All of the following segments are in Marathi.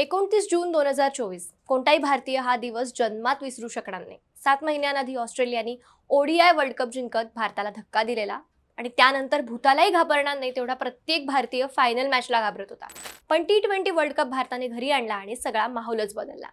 एकोणतीस जून दोन हजार चोवीस. कोणताही भारतीय हा दिवस जन्मात विसरू शकणार नाही. सात महिन्यांआधी ऑस्ट्रेलियाने ओडीआय वर्ल्ड कप जिंकत भारताला धक्का दिलेला. आणि त्यानंतर भूतालाही घाबरणार नाही तेवढा प्रत्येक भारतीय फायनल मॅचला घाबरत होता. पण टी ट्वेंटी वर्ल्ड कप भारताने घरी आणला आणि सगळा माहोलच बदलला.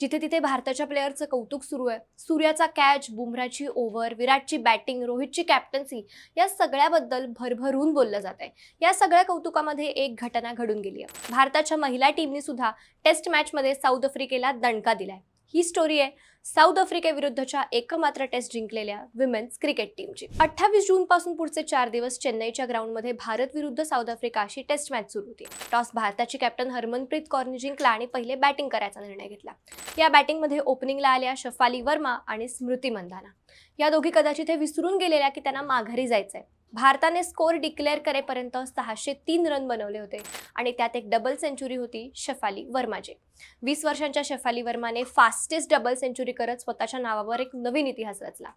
जिथे तिथे भारताच्या प्लेअरचं कौतुक सुरू आहे. सूर्याचा कॅच बुमराची ओव्हर विराटची बॅटिंग रोहितची कॅप्टन्सी या सगळ्याबद्दल भरभरून बोललं जात आहे. या सगळ्या कौतुकामध्ये एक घटना घडून गेली आहे. भारताच्या महिला टीमने सुद्धा टेस्ट मॅचमध्ये साऊथ आफ्रिकेला दणका दिलाय. ही स्टोरी आहे. साऊथ आफ्रिकेविरुद्धच्या एकमात्र टेस्ट जिंकलेल्या विमेन्स क्रिकेट टीमची अठ्ठावीस जून पासून पुढचे चार दिवस चेन्नईच्या ग्राउंडमध्ये भारत विरुद्ध साऊथ आफ्रिका अशी टेस्ट मॅच सुरू होती. टॉस भारताची कॅप्टन हरमनप्रीत कौरने जिंकला आणि पहिले बॅटिंग करायचा निर्णय घेतला. या बॅटिंगमध्ये ओपनिंगला आल्या शफाली वर्मा आणि स्मृती मंदाना. या दोघी कदाचित हे विसरून गेलेल्या की त्यांना माघारी जायचंय. भारताने स्कोअर डिक्लेअर करेपर्यंत सहाशे तीन रन बनवले होते आणि त्यात एक डबल सेंचुरी होती शफाली वर्माची. वीस वर्षांच्या शफाली वर्माने फास्टेस्ट डबल सेंचुरी करत स्वतःच्या नावावर एक नवीन इतिहास रचला.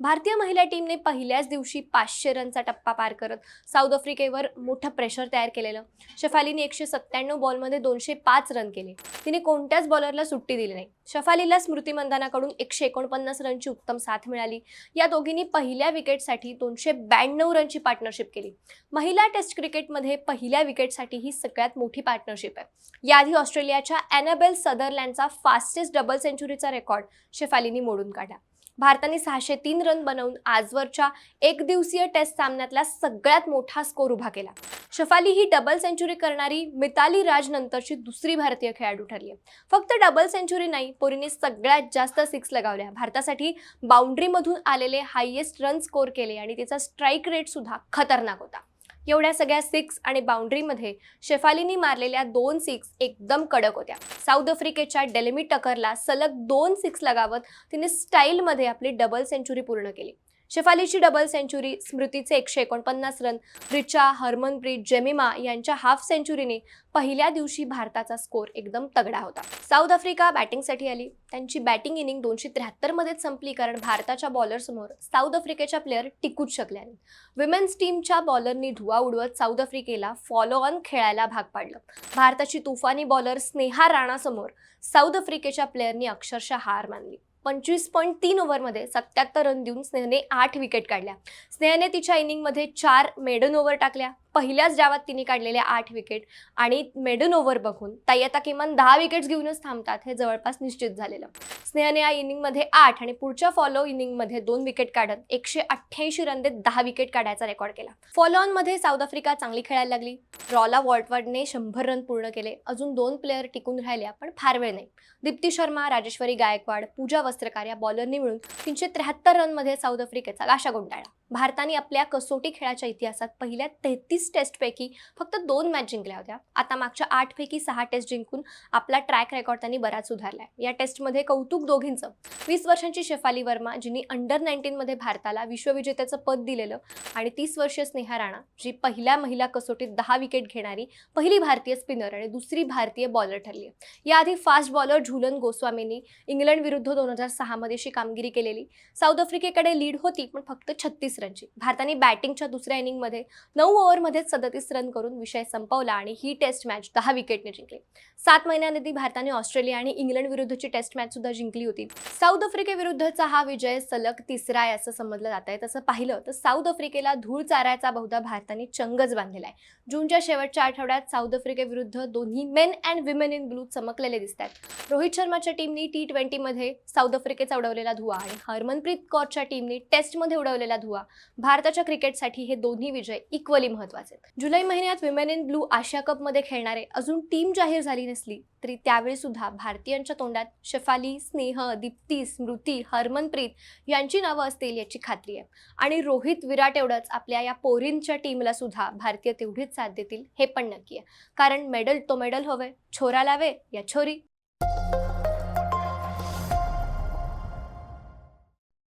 भारतीय महिला टीमने पहिल्याच दिवशी पाचशे रनचा टप्पा पार करत साऊथ आफ्रिकेवर मोठं प्रेशर तयार केलेलं. शफालीने एकशे सत्त्याण्णव बॉलमध्ये दोनशे पाच रन केले. तिने कोणत्याच बॉलरला सुट्टी दिली नाही. शफालीला स्मृती मंदानाकडून एकशे एकोणपन्नास रनची उत्तम साथ मिळाली. या दोघींनी पहिल्या विकेटसाठी दोनशे ब्याण्णव रनची पार्टनरशिप केली. महिला टेस्ट क्रिकेटमध्ये पहिल्या विकेटसाठी ही सगळ्यात मोठी पार्टनरशिप आहे. याआधी ऑस्ट्रेलियाच्या अॅनाबेल सदरलँडचा फास्टेस्ट डबल सेंचुरीचा रेकॉर्ड शेफालीनी मोडून काढला. भारताने सहाशे तीन रन बनवून आजवरच्या एक दिवसीय टेस्ट सामन्यातला सगळ्यात मोठा स्कोर उभा केला. शफाली ही डबल सेंचुरी करणारी मिताली राज नंतरची दुसरी भारतीय खेळाडू ठरली आहे. फक्त डबल सेंचुरी नाही पोरीने सगळ्यात जास्त सिक्स लगावल्या. भारतासाठी बाउंड्रीमधून आलेले हायेस्ट रन स्कोर केले आणि तिचा स्ट्राईक रेट सुद्धा खतरनाक होता. एवढ्या सगळ्या सिक्स आणि बाउंड्रीमध्ये शेफालीनी मारलेल्या दोन सिक्स एकदम कडक होत्या. साऊथ आफ्रिकेच्या डेलेमी टकरला सलग दोन सिक्स लगावत तिने स्टाईलमध्ये आपली डबल सेंचुरी पूर्ण केली. शेफालीची डबल सेंचुरी स्मृतीचे एकशे एकोणपन्नास रन रिचा हरमनप्रीत जेमिमा यांच्या हाफ सेंचुरीने पहिल्या दिवशी भारताचा स्कोर एकदम तगडा होता. साऊथ आफ्रिका बॅटिंगसाठी आली. त्यांची बॅटिंग इनिंग दोनशे त्र्याहत्तरमध्येच संपली कारण भारताच्या बॉलरसमोर साऊथ आफ्रिकेच्या प्लेअर टिकूच शकल्या नाही विमेन्स टीमच्या बॉलरनी धुवा उडवत साऊथ आफ्रिकेला फॉलो ऑन खेळायला भाग पाडलं. भारताची तुफानी बॉलर स्नेहा राणासमोर साऊथ आफ्रिकेच्या प्लेअरनी अक्षरशः हार मानली. पंचवीस पॉईंट तीन ओव्हरमध्ये सत्याहत्तर रन देऊन स्नेहने आठ विकेट काढल्या. स्नेहने तिच्या इनिंगमध्ये चार मेडन ओव्हर टाकल्या. पहिल्याच डावात तिने काढलेल्या आठ विकेट आणि मेडन ओव्हर बघून ताई आता किमान दहा विकेट्स घेऊनच थांबतात हे जवळपास निश्चित झालेलं. स्नेहने या इनिंगमध्ये आठ आणि पुढच्या फॉलो इनिंगमध्ये दोन विकेट काढत एकशे अठ्ठ्याऐंशी रन देत दहा विकेट काढायचा रेकॉर्ड केला. फॉलो ऑनमध्ये साऊथ आफ्रिका चांगली खेळायला लागली. रॉला वॉल्टवर्डने शंभर रन पूर्ण केले. अजून दोन प्लेअर टिकून राहिल्या पण फार वेळ नाही. दीप्ती शर्मा राजेश्वरी गायकवाड पूजा वस्त्रकार या बॉलरनी मिळून तीनशे त्र्याहत्तर रनमध्ये साऊथ आफ्रिकेचा गाशा गुंडाळला. भारताने आपल्या कसोटी खेळाच्या इतिहासात पहिल्या तेहतीस टेस्टपैकी फक्त दोन मॅच जिंकल्या होत्या. आता मागच्या आठपैकी सहा टेस्ट जिंकून आपला ट्रॅक रेकॉर्ड त्यांनी बराच सुधारलाय. या टेस्टमध्ये कौतुक दोघींचं. वीस वर्षांची शेफाली वर्मा जिने अंडर नाईन्टीनमध्ये भारताला विश्वविजेत्याचं पद दिलेलं आणि तीस वर्षीय स्नेहा राणा जी पहिल्या महिला कसोटीत दहा विकेट घेणारी पहिली भारतीय स्पिनर आणि दुसरी भारतीय बॉलर ठरली आहे याआधी फास्ट बॉलर झुलन गोस्वामींनी इंग्लंड विरुद्ध दोन हजार सहामध्ये अशी कामगिरी केलेली. साऊथ आफ्रिकेकडे लीड होती पण फक्त छत्तीस रनची भारताने बॅटिंगच्या दुसऱ्या इनिंगमध्ये नऊ ओव्हरमध्येच सदतीस रन करून विषय संपवला आणि ही टेस्ट मॅच दहा विकेटने जिंकली. सात महिन्याआधी भारताने ऑस्ट्रेलिया आणि इंग्लंड विरुद्धची टेस्ट मॅच सुद्धा जिंकली होती. साऊथ आफ्रिकेविरुद्धचा हा विजय सलग तिसरा आहे असं समजलं जात आहे. तसं पाहिलं तर साऊथ आफ्रिकेला धूळ चारायचा बहुधा भारताने चंगच बांधलेला आहे. जूनच्या शेवटच्या आठवड्यात साऊथ आफ्रिकेविरुद्ध दोन्ही men and women in blue चमकलेले दिसत आहेत. रोहित शर्माच्या टीमनी टी ट्वेंटीमध्ये साऊथ आफ्रिकेचा उडवलेला धुवा आणि हरमनप्रीत कौरच्या टीमने टेस्टमध्ये उडवलेला धुवा भारताच्या क्रिकेटसाठी हे दोन्ही विजय इक्वली महत्त्वाचे आहेत. जुलै महिन्यात विमेन इन ब्लू आशिया कपमध्ये खेळणारे अजून टीम जाहीर झाली नसली तरी त्यावेळी सुद्धा भारतीयांच्या तोंडात शेफाली स्नेह दीप्ती स्मृती हरमनप्रीत यांची नावं असतील याची खात्री आहे. आणि रोहित विराट एवढंच आपल्या या पोरींच्या टीमला सुद्धा भारतीय तेवढीच साथ देतील हे पण नक्की आहे. कारण मेडल तो मेडल हवे छोरा लावे या छोरी.